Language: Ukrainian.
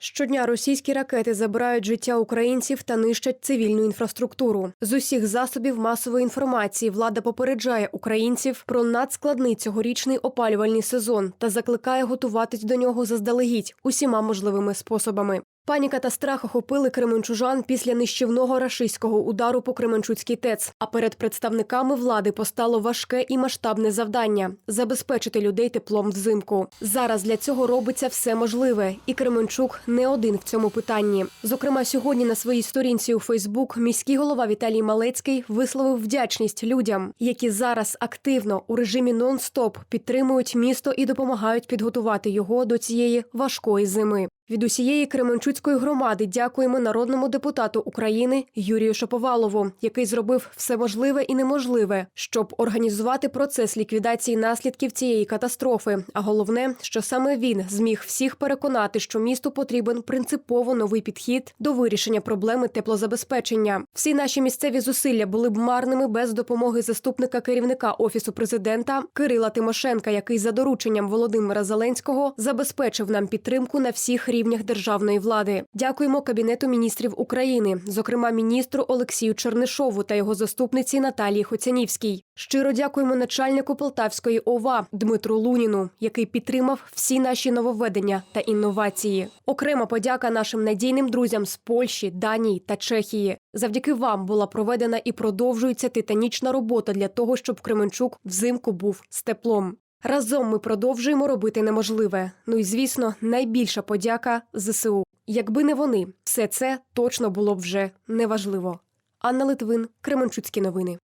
Щодня російські ракети забирають життя українців та нищать цивільну інфраструктуру. З усіх засобів масової інформації влада попереджає українців про надскладний цьогорічний опалювальний сезон та закликає готуватись до нього заздалегідь усіма можливими способами. Паніка та страх охопили кременчужан після нищівного рашистського удару по Кременчуцькій ТЕЦ. А перед представниками влади постало важке і масштабне завдання забезпечити людей теплом взимку. Зараз для цього робиться все можливе, і Кременчук не один в цьому питанні. Зокрема, сьогодні на своїй сторінці у Фейсбук міський голова Віталій Малецький висловив вдячність людям, які зараз активно у режимі нон-стоп підтримують місто і допомагають підготувати його до цієї важкої зими. Від усієї Кременчуцької громади дякуємо народному депутату України Юрію Шаповалову, який зробив все можливе і неможливе, щоб організувати процес ліквідації наслідків цієї катастрофи. А головне, що саме він зміг всіх переконати, що місту потрібен принципово новий підхід до вирішення проблеми теплозабезпечення. Всі наші місцеві зусилля були б марними без допомоги заступника керівника офісу президента Кирила Тимошенка, який за дорученням Володимира Зеленського забезпечив нам підтримку на всіх рівнях державної влади. Дякуємо Кабінету міністрів України, зокрема міністру Олексію Чернишову та його заступниці Наталії Хоцянівській. Щиро дякуємо начальнику Полтавської ОВА Дмитру Луніну, який підтримав всі наші нововведення та інновації. Окрема подяка нашим надійним друзям з Польщі, Данії та Чехії. Завдяки вам була проведена і продовжується титанічна робота для того, щоб Кременчук взимку був з теплом. Разом ми продовжуємо робити неможливе. Ну і звісно, найбільша подяка ЗСУ. Якби не вони, все це точно було б вже неважливо. Анна Литвин, Кременчуцькі новини.